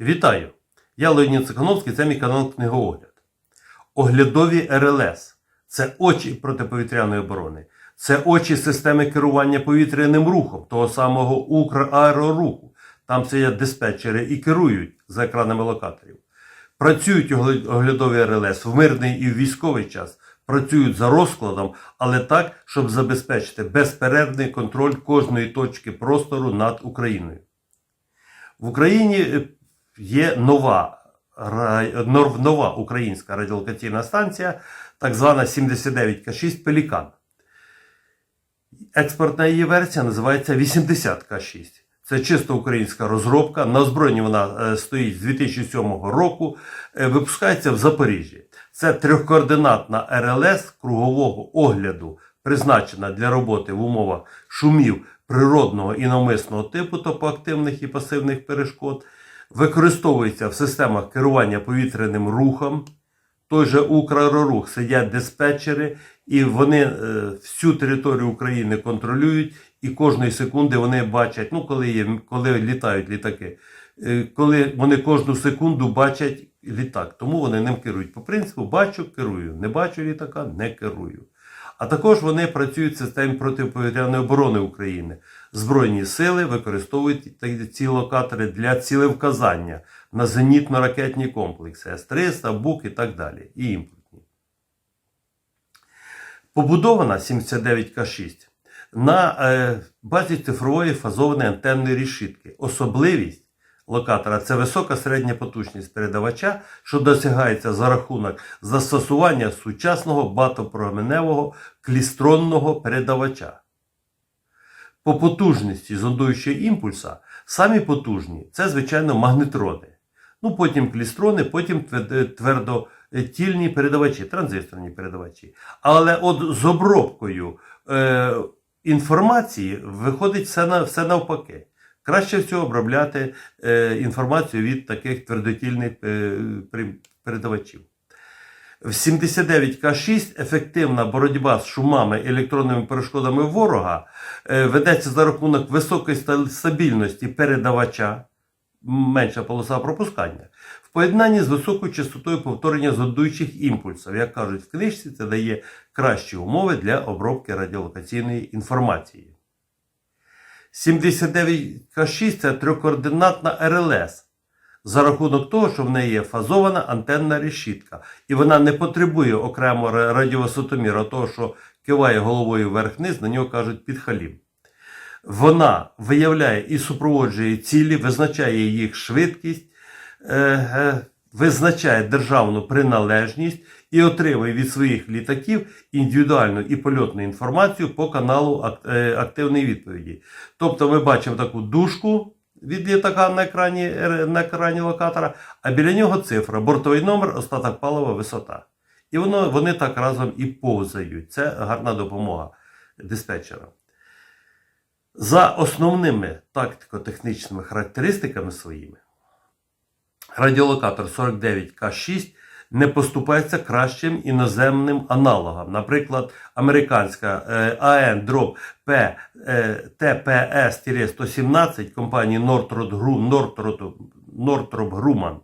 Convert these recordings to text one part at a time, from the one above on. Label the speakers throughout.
Speaker 1: Вітаю! Я Леонід Цихановський, це мій канал Книгоогляд. Оглядові РЛС це очі протиповітряної оборони, це очі системи керування повітряним рухом, того самого Украероруху. Там сидять диспетчери і керують за екранами локаторів. Працюють оглядові РЛС в мирний і в військовий час, працюють за розкладом, але так, щоб забезпечити безперервний контроль кожної точки простору над Україною. В Україні е, є нова, нова українська радіолокаційна станція, так звана 79К6 Пелікан. Експортна її версія називається 80К6. Це чисто українська розробка. На озброєнні вона е, стоїть з 2007 року, е, випускається в Запоріжжі. Це трьохкоординатна РЛС кругового огляду, призначена для роботи в умовах шумів природного і навмисного типу, тобто активних і пасивних перешкод. Використовується в системах керування повітряним рухом. Той же Украерорух сидять диспетчери, і вони е, всю територію України контролюють, і кожної секунди вони бачать, ну коли є, коли літають літаки, е, коли вони кожну секунду бачать літак, тому вони ним керують. По принципу, бачу, керую, не бачу літака, не керую. А також вони працюють в системі протиповітряної оборони України. Збройні сили використовують ці локатори для цілевказання на зенітно-ракетні комплекси С-300, БУК і так далі. І імпортні. Побудована 79К6 на е, базі цифрової фазованої антенної решітки. Особливість локатора це висока середня потужність передавача, що досягається за рахунок застосування сучасного багатопроменевого клістронного передавача. По потужності зондуючого імпульса самі потужні це, звичайно, магнетрони. Ну, потім клістрони, потім твердотільні передавачі, транзисторні передавачі. Але от з обробкою е, інформації виходить все, на, все навпаки. Краще всього обробляти е, інформацію від таких твердотільних е, передавачів. В 79К6 ефективна боротьба з шумами і електронними перешкодами ворога е, ведеться за рахунок високої стабільності передавача, менша полоса пропускання, в поєднанні з високою частотою повторення зондуючих імпульсів. Як кажуть в книжці, це дає кращі умови для обробки радіолокаційної інформації. 79К6 це трьохкоординатна РЛС. За рахунок того, що в неї є фазована антенна решітка, і вона не потребує окремо ра- радіовисотоміра, того, що киває головою вверх-вниз, на нього кажуть підхалім. Вона виявляє і супроводжує цілі, визначає їх швидкість, е, е, визначає державну приналежність і отримує від своїх літаків індивідуальну і польотну інформацію по каналу е, активної відповіді. Тобто ми бачимо таку дужку від літака на екрані, на екрані локатора, а біля нього цифра, бортовий номер, остаток палива, висота. І воно, вони так разом і повзають. Це гарна допомога диспетчерам. За основними тактико-технічними характеристиками своїми, радіолокатор 49К6 не поступається кращим іноземним аналогам. Наприклад, американська е, АН дроб П е, ТПС-117 компанії Northrop Grumman, Northrop, Northrop Grumman.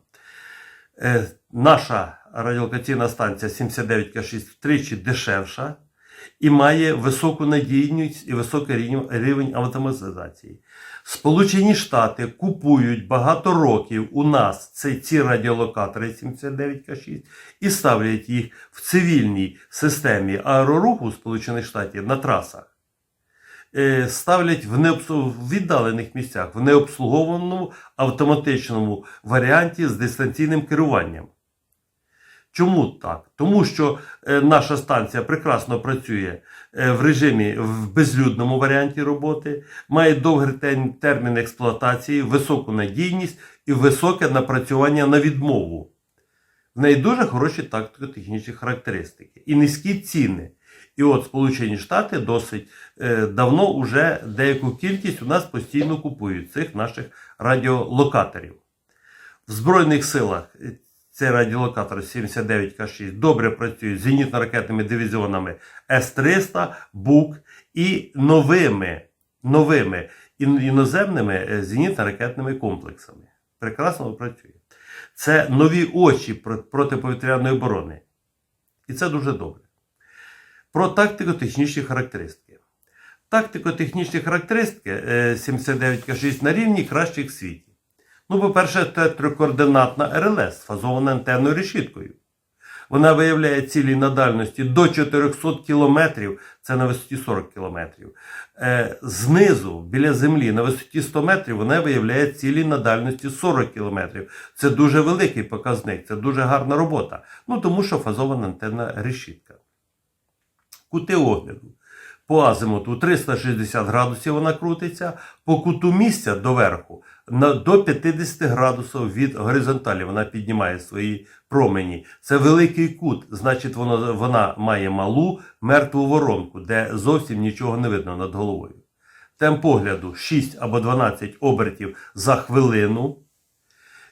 Speaker 1: Е, Наша радіолокаційна станція 79К6 втричі дешевша і має високу надійність і високий рівень- автоматизації. Сполучені Штати купують багато років у нас ці, ці радіолокатори 79К6 і ставлять їх в цивільній системі аероруху Сполучених Штатів на трасах. Е, Ставлять в, в віддалених місцях в необслугованому автоматичному варіанті з дистанційним керуванням. Чому так? Тому що е, наша станція прекрасно працює е, в режимі в безлюдному варіанті роботи, має довгий термін експлуатації, високу надійність і високе напрацювання на відмову. В неї дуже хороші тактико-технічні характеристики і низькі ціни. І от Сполучені Штати досить е, давно уже деяку кількість у нас постійно купують цих наших радіолокаторів. В Збройних силах е, цей радіолокатор 79К6 добре працює з зенітно-ракетними дивізіонами С-300, БУК і новими, новими іноземними е, зенітно-ракетними комплексами. Прекрасно працює. Це нові очі протиповітряної оборони. І це дуже добре. Про тактико-технічні характеристики. Тактико-технічні характеристики е, 79К6 на рівні кращих світі. Ну, по-перше, це трикоординатна РЛС, фазована антенною решіткою. Вона виявляє цілі на дальності до 400 км, це на висоті 40 км. Е, знизу, біля землі, на висоті 100 метрів, вона виявляє цілі на дальності 40 км. Це дуже великий показник, це дуже гарна робота. Ну, тому що фазована антенна решітка. Кути огляду. По азимуту 360 градусів вона крутиться, по куту місця доверху на, до 50 градусів від горизонталі вона піднімає свої промені. Це великий кут, значить вона, вона має малу мертву воронку, де зовсім нічого не видно над головою. Темп погляду 6 або 12 обертів за хвилину.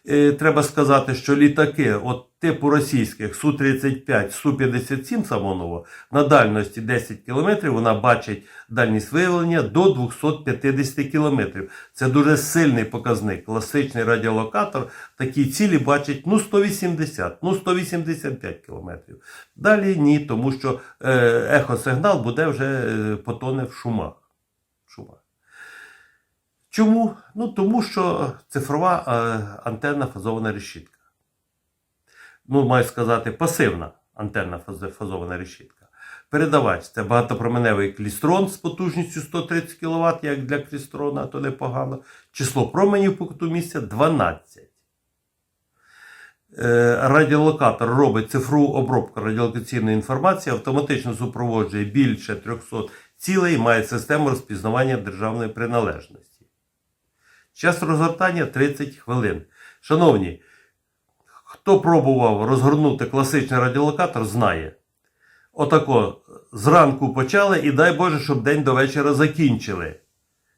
Speaker 1: Е, Треба сказати, що літаки, от типу російських Су-35, Су-57 самоново, на дальності 10 км вона бачить дальність виявлення до 250 км. Це дуже сильний показник. Класичний радіолокатор такі цілі бачить ну 180, ну 185 км. Далі ні, тому що е, ехосигнал буде вже е, потоне в шумах. Чому? Ну, тому що цифрова е, антенна фазована решітка. Ну, маю сказати, пасивна антенна фазована решітка. Передавач це багатопроменевий клістрон з потужністю 130 кВт, як для клістрона, то непогано. Число променів по куту місця 12. Е, Радіолокатор робить цифрову обробку радіолокаційної інформації, автоматично супроводжує більше 300 цілей і має систему розпізнавання державної приналежності. Час розгортання 30 хвилин. Шановні, хто пробував розгорнути класичний радіолокатор, знає. Отако зранку почали і дай Боже, щоб день до вечора закінчили.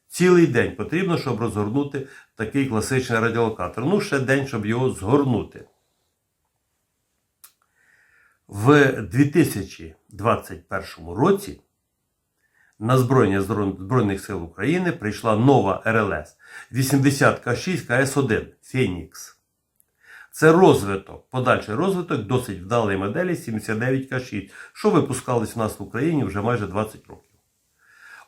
Speaker 1: Цілий день потрібно, щоб розгорнути такий класичний радіолокатор. Ну, ще день, щоб його згорнути. В 2021 році на Збройні Збройних сил України прийшла нова РЛС 80К6 КС1 Фенікс. Це розвиток, подальший розвиток досить вдалої моделі 79К6, що випускались у нас в Україні вже майже 20 років.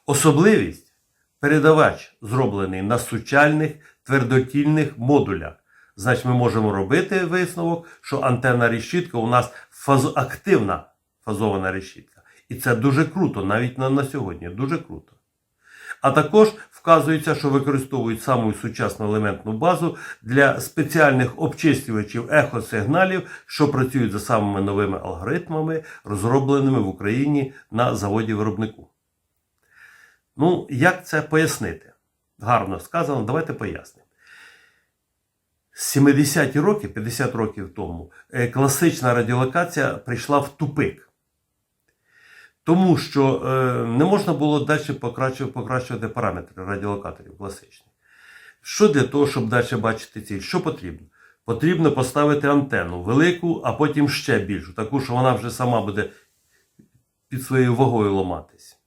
Speaker 1: Особливість передавач зроблений на сучальних твердотільних модулях. Значить, ми можемо робити висновок, що антенна решітка у нас фаз... активна фазована решітка. І це дуже круто, навіть на, на сьогодні. Дуже круто. А також вказується, що використовують саму сучасну елементну базу для спеціальних обчислювачів ехосигналів, що працюють за самими новими алгоритмами, розробленими в Україні на заводі виробнику. Ну, як це пояснити? Гарно сказано, давайте пояснимо. 70-ті роки, 50 років тому, е, класична радіолокація прийшла в тупик. Тому що е, не можна було далі покращувати, покращувати параметри радіолокаторів класичних. Що для того, щоб далі бачити ціль? Що потрібно? Потрібно поставити антенну велику, а потім ще більшу, таку, що вона вже сама буде під своєю вагою ломатись.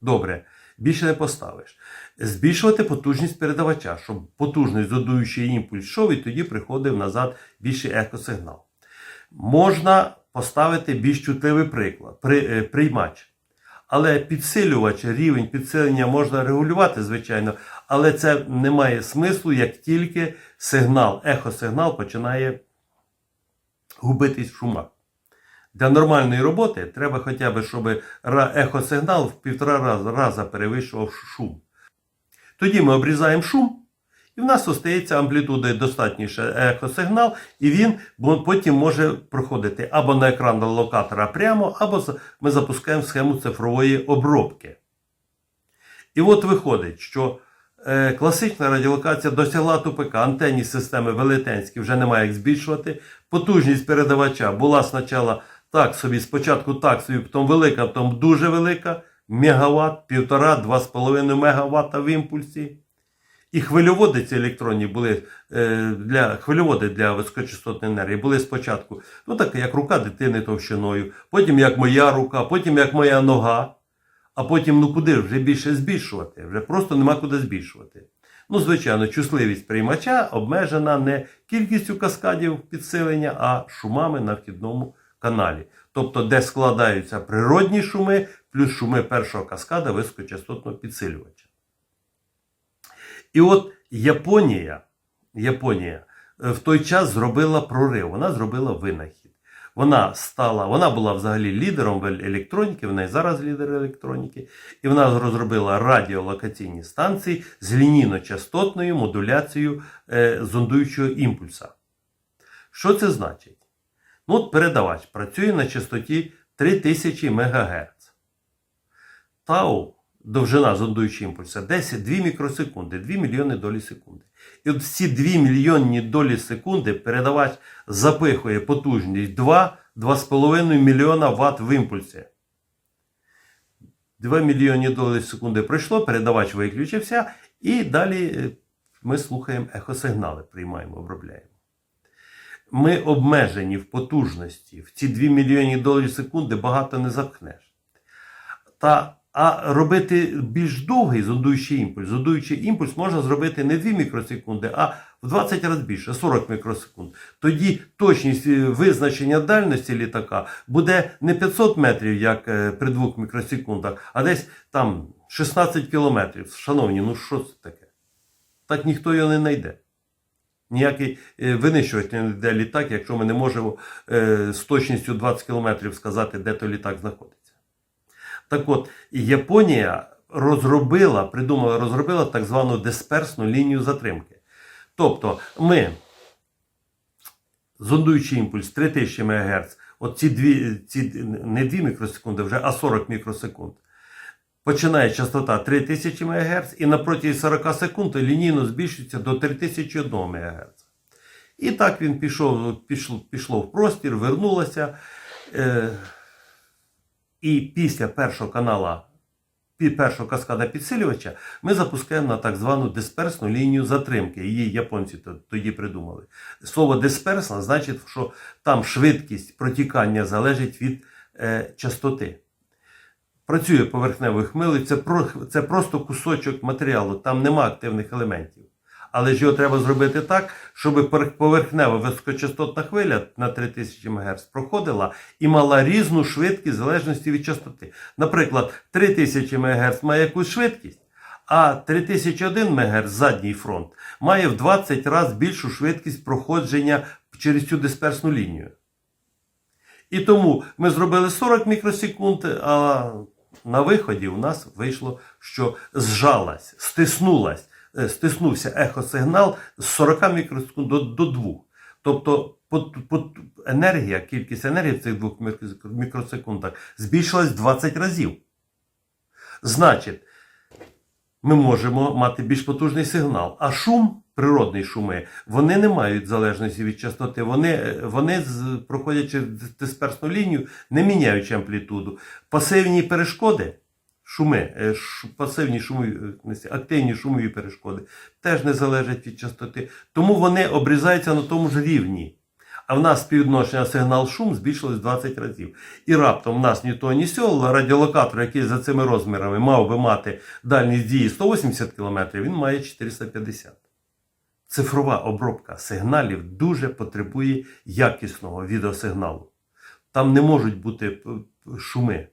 Speaker 1: Добре, більше не поставиш. Збільшувати потужність передавача, щоб потужний задуючий імпульс йшов і тоді приходив назад більший екосигнал. Можна поставити більш чутливий приклад, при, е, приймач. Але підсилювач, рівень підсилення можна регулювати, звичайно, але це не має смислу, як тільки сигнал, ехосигнал починає губитись в шумах. Для нормальної роботи треба хоча б, щоб ехосигнал в півтора рази, перевищував шум. Тоді ми обрізаємо шум, і в нас остається амплітуда достатніше ехосигнал, і він потім може проходити або на екран локатора прямо, або ми запускаємо схему цифрової обробки. І от виходить, що е, класична радіолокація досягла тупика, антенні системи велетенські вже немає як збільшувати. Потужність передавача була спочатку так собі, спочатку так собі, потім велика, потім дуже велика, мегаватт, півтора, два з половиною мегаватта в імпульсі. І хвильоводи ці електронні були е, для хвильоводи для високочастотної енергії були спочатку, ну так як рука дитини товщиною, потім як моя рука, потім як моя нога. А потім, ну куди вже більше збільшувати? Вже просто нема куди збільшувати. Ну, звичайно, чутливість приймача обмежена не кількістю каскадів підсилення, а шумами на вхідному каналі. Тобто, де складаються природні шуми плюс шуми першого каскада високочастотного підсилювача. І от Японія, Японія е, в той час зробила прорив, вона зробила винахід. Вона стала, вона була взагалі лідером електроніки, вона і зараз лідер електроніки, і вона розробила радіолокаційні станції з лінійно-частотною модуляцією е, зондуючого імпульса. Що це значить? Ну, от передавач працює на частоті 3000 МГц. Тау, довжина зондуючого імпульса, 10 2 мікросекунди, 2 мільйони долі секунди. І от всі 2 мільйонні долі секунди передавач запихує потужність 2-2,5 мільйона Вт в імпульсі. 2 мільйони долі секунди пройшло, передавач виключився, і далі е, ми слухаємо ехосигнали, приймаємо, обробляємо. Ми обмежені в потужності. В ці 2 мільйони долі секунди багато не запхнеш. Та а робити більш довгий зондуючий імпульс. Зондуючий імпульс можна зробити не 2 мікросекунди, а в 20 разів більше 40 мікросекунд. Тоді точність е, визначення дальності літака буде не 500 метрів, як е, при 2 мікросекундах, а десь там 16 кілометрів. Шановні, ну що це таке? Так ніхто його не знайде. Ніякий е, винищувач не йде літак, якщо ми не можемо з точністю 20 кілометрів сказати, де той літак знаходиться. Так от, Японія розробила, придумала, розробила так звану дисперсну лінію затримки. Тобто ми, зондуючий імпульс 3000 МГц, от ці дві, ці не 2 мікросекунди, вже, а 40 мікросекунд. Починає частота 3000 МГц і на протязі 40 секунд лінійно збільшується до 3001 МГц. І так він пішов, пішло, пішло в простір, вернулося. Е, і після першого канала, першого каскада підсилювача, ми запускаємо на так звану дисперсну лінію затримки. Її японці тоді придумали. Слово дисперсна значить, що там швидкість протікання залежить від е, частоти. Працює поверхневою хмилею, це, про, це просто кусочок матеріалу, там нема активних елементів. Але ж його треба зробити так, щоб поверхнева високочастотна хвиля на 3000 МГц проходила і мала різну швидкість в залежності від частоти. Наприклад, 3000 МГц має якусь швидкість, а 3001 МГц задній фронт має в 20 разів більшу швидкість проходження через цю дисперсну лінію. І тому ми зробили 40 мікросекунд, а на виході у нас вийшло, що зжалась, стиснулась, стиснувся ехосигнал з 40 мікросекунд до, до 2. Тобто енергія, кількість енергії в цих двох мікросекундах збільшилась 20 разів. Значить, ми можемо мати більш потужний сигнал. А шум, природний шуми, вони не мають залежності від частоти. Вони, е, вони через дисперсну лінію, не міняючи амплітуду. Пасивні перешкоди, шуми, е, пасивні шумові, е, активні шумові перешкоди теж не залежать від частоти. Тому вони обрізаються на тому ж рівні. А в нас співвідношення сигнал-шум збільшилось 20 разів. І раптом в нас ні то, ні сьо, радіолокатор, який за цими розмірами мав би мати дальність дії 180 км, він має 450. Цифрова обробка сигналів дуже потребує якісного відеосигналу. Там не можуть бути п- шуми.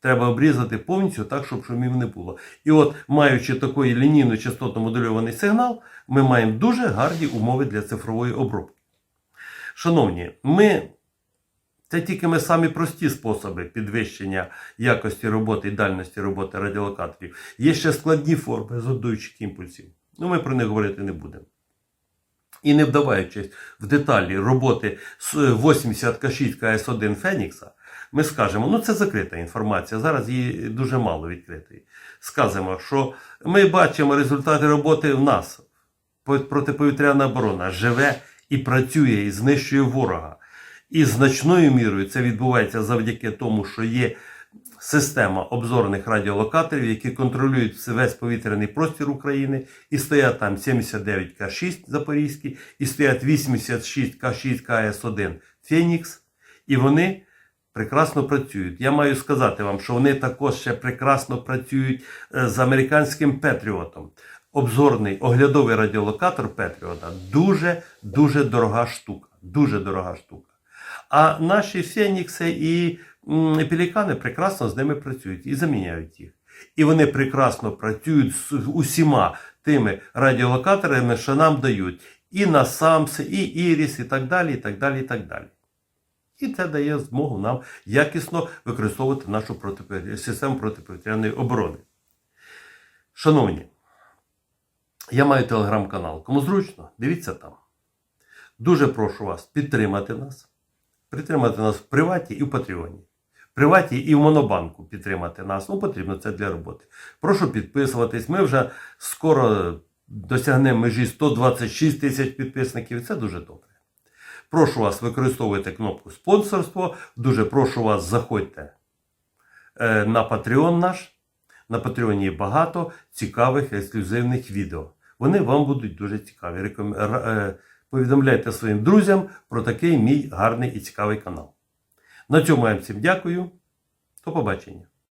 Speaker 1: Треба обрізати повністю так, щоб шумів не було. І от, маючи такий лінійно частотно модульований сигнал, ми маємо дуже гарні умови для цифрової обробки. Шановні, ми. Це тільки ми самі прості способи підвищення якості роботи і дальності роботи радіолокаторів. Є ще складні форми згодуючих імпульсів. Ну, ми про них говорити не будемо. І не вдаваючись в деталі роботи з 80К6 КС1 Фенікса, ми скажемо, ну це закрита інформація, зараз її дуже мало відкритої. Скажемо, що ми бачимо результати роботи в нас. Протиповітряна оборона живе і працює, і знищує ворога. І значною мірою це відбувається завдяки тому, що є система обзорних радіолокаторів, які контролюють весь повітряний простір України, і стоять там 79К6 Запорізький, і стоять 86К6 КС1 Фенікс, і вони прекрасно працюють. Я маю сказати вам, що вони також ще прекрасно працюють е, з американським Петріотом. обзорний оглядовий радіолокатор Петріота дуже дуже дорога штука. Дуже дорога штука. А наші Фенікси і Пелікани прекрасно з ними працюють і заміняють їх. І вони прекрасно працюють з усіма тими радіолокаторами, що нам дають. І на Самс, і Іріс, і так далі, і так далі, і так далі. І це дає змогу нам якісно використовувати нашу систему протиповітряної оборони. Шановні, я маю телеграм-канал. Кому зручно, дивіться там. Дуже прошу вас підтримати нас. Підтримати нас в приваті і в Патреоні. В приваті і в Монобанку підтримати нас. Ну, потрібно це для роботи. Прошу підписуватись. Ми вже скоро досягнемо межі 126 тисяч підписників. Це дуже добре. Прошу вас використовуйте кнопку спонсорство. Дуже прошу вас, заходьте е, на Patreon наш. На Патреоні є багато цікавих ексклюзивних відео. Вони вам будуть дуже цікаві. Реком... е, Повідомляйте своїм друзям про такий мій гарний і цікавий канал. На цьому я всім дякую. До побачення.